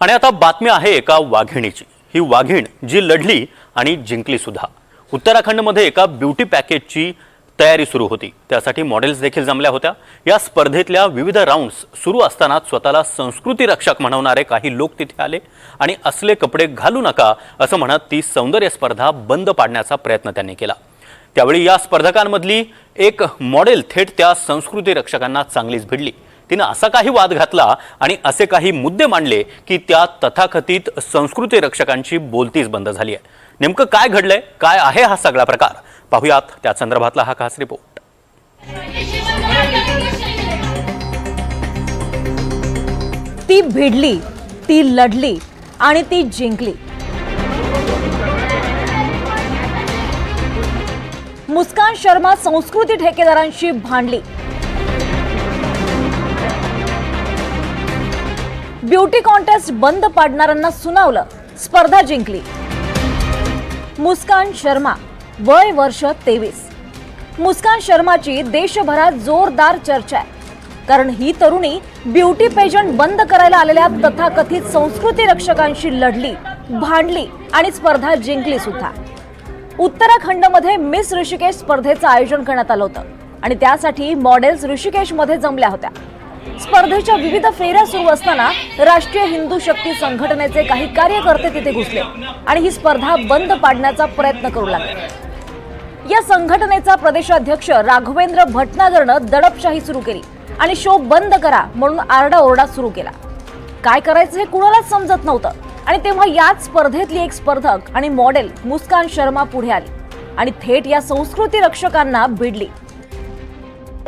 आणि आता बातमी आहे एका वाघिणीची. ही वाघीण जी लढली आणि जिंकली सुद्धा. उत्तराखंडमध्ये एका ब्युटी पॅकेजची तयारी सुरू होती. त्यासाठी मॉडेल्स देखील जमल्या होत्या. या स्पर्धेतल्या विविध राऊंड्स सुरू असतानाच स्वतःला संस्कृती रक्षक म्हणवणारे काही लोक तिथे आले. आणि असले कपडे घालू नका असं म्हणत ती सौंदर्य स्पर्धा बंद पाडण्याचा प्रयत्न त्यांनी केला. त्यावेळी या स्पर्धकांमधली एक मॉडेल थेट त्या संस्कृती रक्षकांना चांगलीच भिडली. तिनं असा काही वाद घातला आणि असे काही मुद्दे मांडले की त्या तथाकथित संस्कृती रक्षकांची बोलतीच बंद झाली आहे. नेमकं काय घडलंय? काय आहे हा सगळा प्रकार? पाहुयात त्या संदर्भातला हा खास रिपोर्ट. ती भिडली ती लढली आणि ती जिंकली. मुस्कान शर्मा संस्कृती ठेकेदारांशी भांडली. ब्युटी कॉन्टेस्ट बंद पाडणाऱ्यांना सुनावलं. स्पर्धा जिंकली. मुस्कान शर्मा वय वर्ष तेवीस. मुस्कान शर्माची देशभरात जोरदार चर्चा आहे. कारण ही तरुणी ब्युटी पेजंट बंद करायला आलेल्या तथाकथित संस्कृती रक्षकांशी लढली भांडली आणि स्पर्धा जिंकली सुद्धा. उत्तराखंडमध्ये मिस ऋषिकेश स्पर्धेचं आयोजन करण्यात आलं होतं आणि त्यासाठी मॉडेल्स ऋषिकेशमध्ये जमल्या होत्या. स्पर्धेच्या विविध फेऱ्या सुरू असताना राष्ट्रीय हिंदू शक्ती संघटनेचे काही कार्यकर्ते तिथे घुसले आणि ही स्पर्धा बंद पाडण्याचा प्रयत्न करू लागले. या संघटनेचा प्रदेशाध्यक्ष राघवेंद्र भटनागरनं दडपशाही सुरू केली आणि शो बंद करा म्हणून आरडाओरडा सुरू केला. काय करायचं हे कुणालाच समजत नव्हतं आणि तेव्हा याच स्पर्धेतली एक स्पर्धक आणि मॉडेल मुस्कान शर्मा पुढे आली आणि थेट या संस्कृती रक्षकांना भिडली.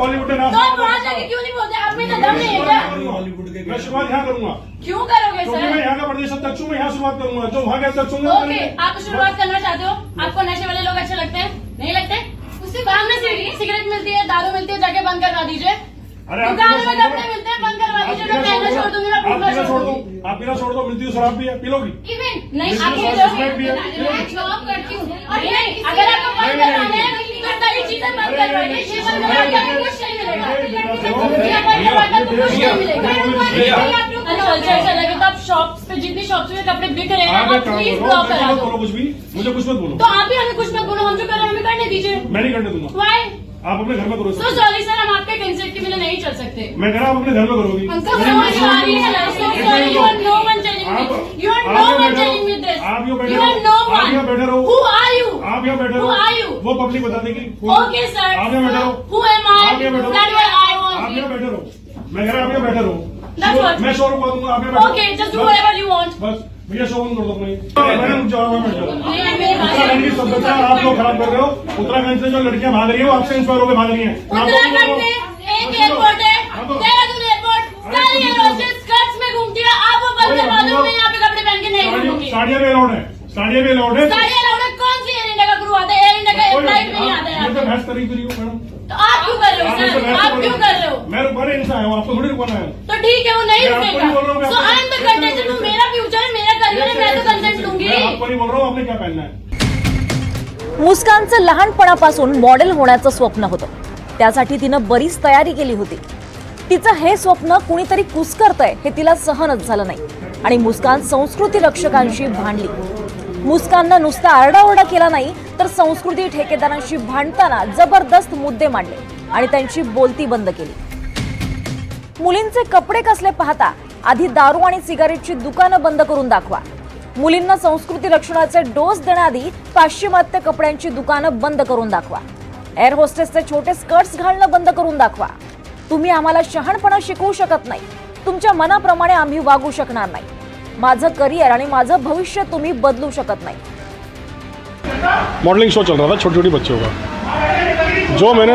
बॉलीवुड के नाम तो आप वहाँ जाके क्यों नहीं बोलते? आप में तो दम नहीं है क्या? बॉलीवुड के मैं शुरुआत यहाँ करूँगा। क्यों करोगे क्योंकि मैं सर यहाँ का प्रदेश अध्यक्ष हूँ मैं यहाँ शुरुआत करूँगा। जो वहाँ के अध्यक्ष होंगे ओके आप शुरुआत करना चाहते हो? आपको नशे वाले लोग अच्छे लगते हैं? नहीं लगते? उससे सीढ़ी सिगरेट मिलती है दारू मिलती है जाके बंद करवा दीजिए। अरे आप दुकान में कपड़े मिलते हैं बंद करवा दीजिए मैं पहनना छोड़ दूँगी मैं आप पीना छोड़ दो आप पीना छोड़ दो मिलती हुई शराब भी है पी लोगी इवन नहीं आप ये बिज़नेस है। मैं जॉब करती हूँ। और नहीं अगर आपको बंद करवाना है सारी चीज़ें बंद करवाइए ये बंद नहीं, करवा के नहीं, आपको कुछ नहीं मिलेगा? नहीं, ये बंद करवा के आपको कुछ नहीं मिलेगा। भैया। कल्चर ऐसा लगे तो आप शॉप्स पे जितनी शॉप्स में कपड़े बिक रहे हैं आप एक आप काम प्लीज़ ब्लॉक मुझे करा दो। कुछ भी मुझे कुछ मत बोलो। तो आप भी हमें कुछ मत बोलो हम जो कर रहे हैं हमें करने दीजिए। मैं नहीं करने दूँगा। वाई आप अपने घर में करो सो सॉरी सर हम आपके कंसेप्ट के बिना नहीं चल सकते। मैं कह रहा हूँ अपने घर में करोगी। Uncle so sorry sir so sorry you are no one telling आप- me you are आप no यहाँ one बैठे telling रहो। me this. आप यहाँ बैठे you are रहो। no आप यहाँ बैठे one रहो। who are you? आप यहाँ बैठे Who रहो। are you? वो पब्लिक बता देगी okay sir. आप यहाँ बैठे रहो। who am I? आप यहाँ बैठे रहो। That what I आप want यहाँ बैठे रहो। मैं कह रहा आप यहाँ बैठे रहो। That's शो- what- मैं शोरूम कर दूंगा आप यहाँ बैठे okay रहो। just do bus- whatever you want. बस भैया शोरूम कर दो अपने। मैडम जाओ मैं बैठ जाओ नहीं मेरी बात उत्तराखंड की सभ्यता आप लोग खराब कर रहे हो। उत्तराखंड से जो लड़कियां भाग रही है वो आपसे इंस्पायर होकर भाग रही है उत्तराखंड में एक एयरपोर्ट है देहरादून एयरपोर्ट सारी एयरहोस्टेस स्कर्ट्स में घूमती है आप वो बंद करवा दो मैं यहाँ पे कपड़े पहन के नहीं घूमूंगी। साड़ियाँ भी अलाउड है। साड़ियाँ भी अलाउड है। अलाउड है? कौन सी एयर इंडिया का क्रू आता है? एयर इंडिया का फ्लाइट में ही आता है तो बहस करी करी हो मैडम तो आप क्यों कर रहे हो सर आप। क्यों कर रहे हो? मैं रुकवाने इनसे आया हूँ आपको थोड़ी रुकवाना है। तो ठीक है वो नहीं नहीं रुकेगा so I am the contestant मेरा फ्यूचर है मेरा करियर है मैं तो कंटेंट लूंगी। मैं आपको नहीं बोल रहा हूँ आपने क्या पहनना है? मुस्कानचं लहानपणापासून मॉडेल होण्याचं स्वप्न होतं. त्यासाठी तिनं बरीच तयारी केली होती. तिचं हे स्वप्न कुणीतरी कुसकरतंय हे तिला सहनच झालं नाही. आणि मुस्कान संस्कृती रक्षकांशी भांडली. मुस्काननं नुसता आरडाओरडा केला नाही तर संस्कृती ठेकेदारांशी भांडताना जबरदस्त मुद्दे मांडले आणि त्यांची बोलती बंद केली. मुलींचे कपडे कसले पाहता आधी दारू आणि सिगारेटची दुकानं बंद करून दाखवा. मुलींना संस्कृती रक्षणाचे डोस देण्याआधी पाश्चिमात्य कपड्यांची दुकानं बंद करून दाखवा. एअर होस्टेसचे छोटे स्कर्ट्स घालणं बंद करून दाखवा. तुम्ही आम्हाला शहाणपणा शिकवू शकत नाही. तुमच्या मनाप्रमाणे आम्ही वागू शकणार नाही. माझं करिअर आणि माझं भविष्य तुम्ही बदलू शकत नाही. मॉडलिंग शो चल रहा था छोटी छोटी बच्चों का। जो मैंने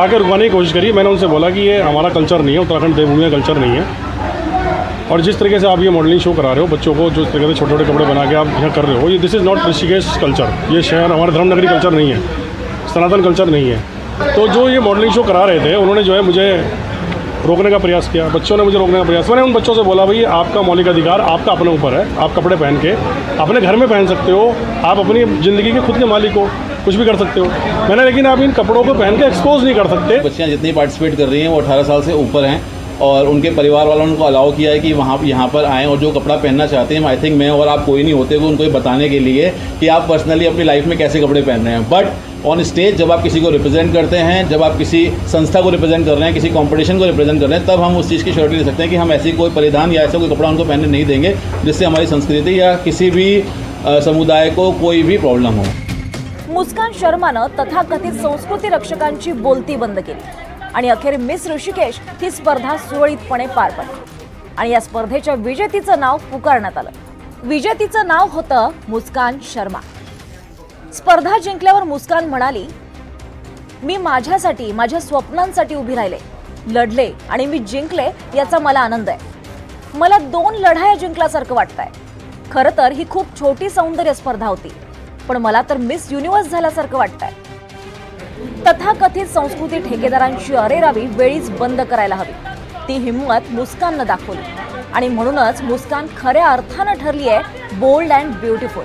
आके रुकवाने की कोशिश करी मैंने उनसे बोला कि ये हमारा कल्चर नहीं है उत्तराखंड देवभूमि का कल्चर नहीं है। और जिस तरीके से आप ये मॉडलिंग शो करा रहे हो बच्चों को जो इस तरीके से छोटे छोटे कपड़े बना के आप यहाँ कर रहे हो ये this is not Rishikesh culture ये शहर हमारा धर्मनगरी कल्चर नहीं है। सनातन कल्चर नहीं है। तो जो ये मॉडलिंग शो करा रहे थे उन्होंने जो है मुझे रोकने का प्रयास किया, बच्चों ने मुझे रोकने का प्रयास, मैंने उन बच्चों से बोला, भाई, आपका मौलिक अधिकार आपका अपने ऊपर है, आप कपड़े पहन के अपने घर में पहन सकते हो, आप अपनी ज़िंदगी के खुद के मालिक हो, कुछ भी कर सकते हो। मैंने लेकिन आप इन कपड़ों को पहन के एक्सपोज नहीं कर सकते। बच्चियाँ जितनी पार्टिसिपेट कर रही हैं, वो 18 साल से ऊपर हैं और उनके परिवार वालों ने उनको अलाउ किया है कि वहाँ, यहाँ पर आएँ और जो कपड़ा पहनना चाहते हैं आई थिंक मैं और आप कोई नहीं होते हुए उनको बताने के लिए कि आप पर्सनली अपनी लाइफ में कैसे कपड़े पहन रहे हैं। बट ऑन स्टेज जब आप किसी को रिप्रेजेंट करते हैं जब आप किसी संस्था को रिप्रेजेंट कर रहे हैं किसी कंपटीशन को रिप्रेजेंट कर रहे हैं तब हम उस चीज़ की श्योरिटी ले सकते हैं कि हम ऐसी कोई परिधान या ऐसा कोई कपड़ा उनको पहनने नहीं देंगे जिससे हमारी संस्कृति या किसी भी समुदाय को कोई भी प्रॉब्लम हो। मुस्कान शर्मानं तथाकथित संस्कृती रक्षकांची बोलती बंद केली. आणि अखेर मिस ऋषिकेश ही स्पर्धा सुरळीतपणे पार पडली. आणि या स्पर्धेच्या विजेतीचं नाव पुकारण्यात आलं. विजेतीचं नाव होतं मुस्कान शर्मा. स्पर्धा जिंकल्यावर मुस्कान म्हणाली मी माझ्यासाठी माझ्या स्वप्नांसाठी उभी राहिले. लढले आणि मी जिंकले याचा मला आनंद आहे. मला दोन लढाया जिंकल्यासारखं वाटतंय. खरं तर ही खूप छोटी सौंदर्य स्पर्धा होती पण मला तर मिस युनिव्हर्स झाल्यासारखं वाटतंय. तथाकथित संस्कृती ठेकेदारांची अरेरावी वेळीच बंद करायला हवी. ती हिंमत मुस्काननं दाखवली. आणि म्हणूनच मुस्कान खऱ्या अर्थानं ठरली आहे bold and beautiful